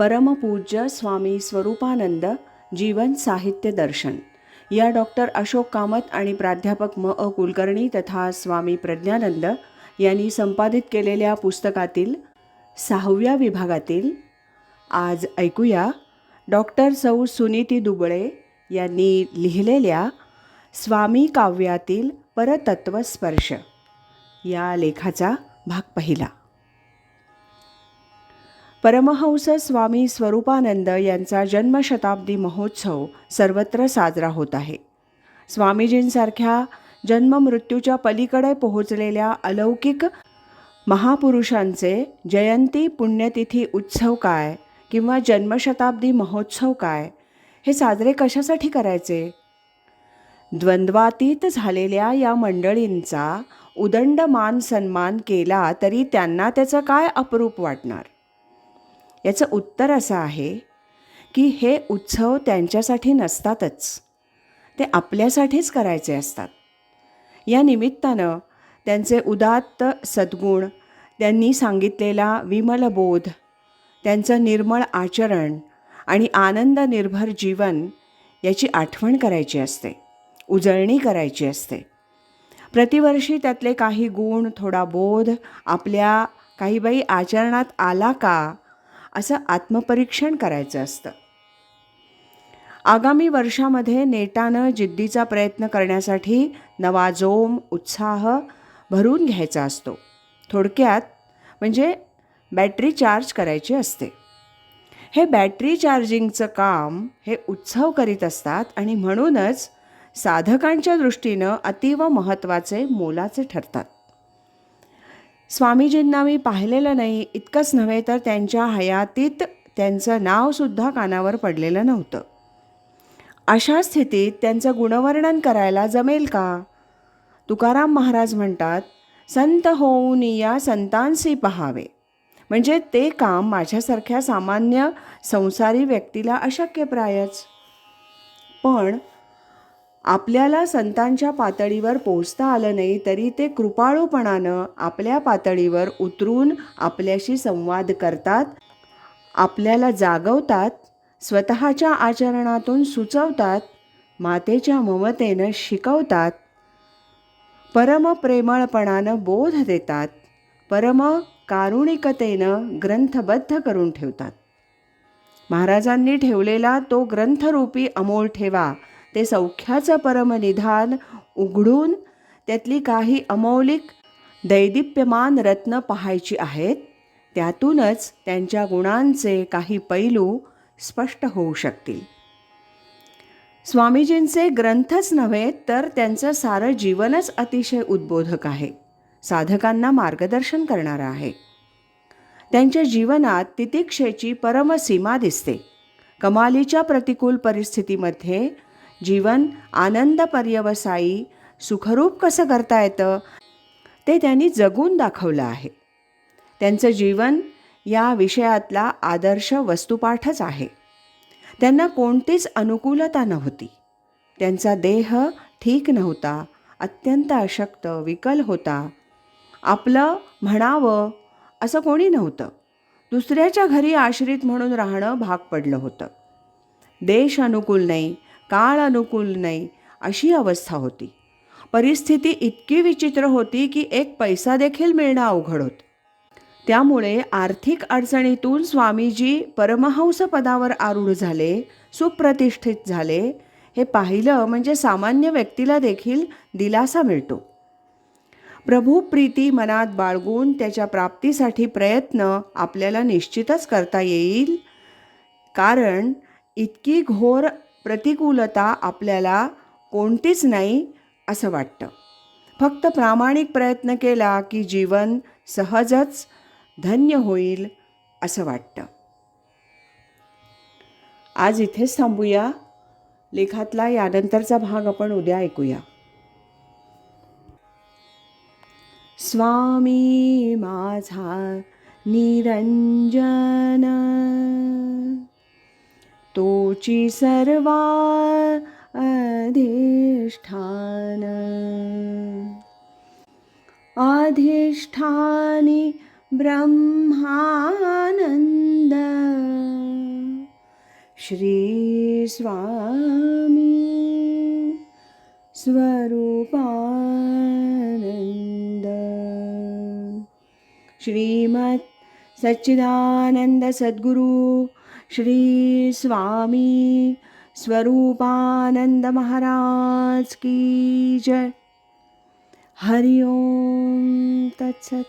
परमपूज्य स्वामी स्वरूपानंद जीवन साहित्य दर्शन. या डॉक्टर अशोक कामत आणि प्राध्यापक म. अ. कुलकर्णी तथा स्वामी प्रज्ञानंद यांनी संपादित केलेल्या पुस्तकातील सहाव्या विभागातील आज ऐकूया डॉक्टर सौ सुनीती दुबळे यांनी लिहिलेल्या स्वामी काव्यातील परतत्वस्पर्श. या लेखाचा भाग पहिला. परमहंस स्वामी स्वरूपानंद यांचा जन्मशताब्दी महोत्सव सर्वत्र साजरा होत आहे. स्वामीजींसारख्या जन्ममृत्यूच्या पलीकडे पोहोचलेल्या अलौकिक महापुरुषांचे जयंती पुण्यतिथी उत्सव काय किंवा जन्मशताब्दी महोत्सव काय हे साजरे कशासाठी करायचे? द्वंद्वातीत झालेल्या या मंडळींचा उदंड मान सन्मान केला तरी त्यांना त्याचं काय अपरूप वाटणार? याचं उत्तर असं आहे की हे उत्सव त्यांच्यासाठी नसतातच. ते आपल्यासाठीच करायचे असतात. या निमित्तानं त्यांचे उदात्त सद्गुण त्यांनी सांगितलेला विमलबोध त्यांचं निर्मळ आचरण आणि आनंद निर्भर जीवन याची आठवण करायची असते उजळणी करायची असते. प्रतिवर्षी त्यातले काही गुण थोडा बोध आपल्या काही बाई आचरणात आला का असं आत्मपरीक्षण करायचं असतं. आगामी वर्षामध्ये नेटानं जिद्दीचा प्रयत्न करण्यासाठी नवा जोम उत्साह भरून घ्यायचा असतो. थोडक्यात म्हणजे बॅटरी चार्ज करायची असते. हे बॅटरी चार्जिंगचं काम हे उत्सव करीत असतात आणि म्हणूनच साधकांच्या दृष्टीनं अतीव महत्त्वाचे मोलाचे ठरतात. स्वामीजींना मी पाहिलेलं नाही इतकंच नव्हे तर त्यांच्या हयातीत त्यांचं नावसुद्धा कानावर पडलेलं नव्हतं. अशा स्थितीत त्यांचं गुणवर्णन करायला जमेल का? तुकाराम महाराज म्हणतात संत होऊन या संतांशी पहावे. म्हणजे ते काम माझ्यासारख्या सामान्य संसारी व्यक्तीला अशक्यप्रायच पण आपल्याला संतांच्या पातळीवर पोचता आलं नाही तरी ते कृपाळूपणानं आपल्या पातळीवर उतरून आपल्याशी संवाद करतात आपल्याला जागवतात स्वतःच्या आचरणातून सुचवतात मातेच्या ममतेनं शिकवतात परमप्रेमळपणानं बोध देतात परम कारुणिकतेनं ग्रंथबद्ध करून ठेवतात. महाराजांनी ठेवलेला तो ग्रंथरूपी अमोल ठेवा ते सौख्याचं परमनिधान उघडून त्यातली काही अमौलिक दैदिप्यमान रत्न पाहायची आहेत त्यातूनच त्यांच्या गुणांचे काही पैलू स्पष्ट होऊ शकतील. स्वामीजींचे ग्रंथच नव्हे तर त्यांचं सारं जीवनच अतिशय उद्बोधक आहे. साधकांना मार्गदर्शन करणारं आहे. त्यांच्या जीवनात तितिक्षेची परमसीमा दिसते. कमालीच्या प्रतिकूल परिस्थितीमध्ये जीवन आनंद पर्यवसायी सुखरूप कसं करता येतं ते त्यांनी जगून दाखवलं आहे. त्यांचं जीवन या विषयातला आदर्श वस्तुपाठच आहे. त्यांना कोणतीच अनुकूलता नव्हती. त्यांचा देह ठीक नव्हता अत्यंत अशक्त विकल होता. आपलं म्हणावं असं कोणी नव्हतं. दुसऱ्याच्या घरी आश्रित म्हणून राहणं भाग पडलं होतं. देश अनुकूल नाही काळ अनुकूल नाही अशी अवस्था होती. परिस्थिती इतकी विचित्र होती की एक पैसा देखील मिळणं अवघड होतं. त्यामुळे आर्थिक अडचणीतून स्वामीजी परमहंस पदावर आरूढ झाले सुप्रतिष्ठित झाले. हे पाहिलं म्हणजे सामान्य व्यक्तीला देखील दिलासा मिळतो. प्रभू प्रीती मनात बाळगून त्याच्या प्राप्तीसाठी प्रयत्न आपल्याला निश्चितच करता येईल. कारण इतकी घोर प्रतिकूलता आपल्याला कोणतीच नाही असं वाटतं. फक्त प्रामाणिक प्रयत्न केला की जीवन सहजच धन्य होईल असं वाटतं. आज इथेच थांबूया. लेखातला यानंतरचा भाग आपण उद्या ऐकूया. स्वामी माझा निरंजन त्वचि सर्वा अधिष्ठान। अधिष्ठानि ब्रह्मानन्द। श्रीस्वामी स्वरूपानन्द। श्रीमत् श्रीमत्सच्चिदानन्दसद्गुरुः सद्गुरु श्री स्वामी की जय। हरि ओम तत्सत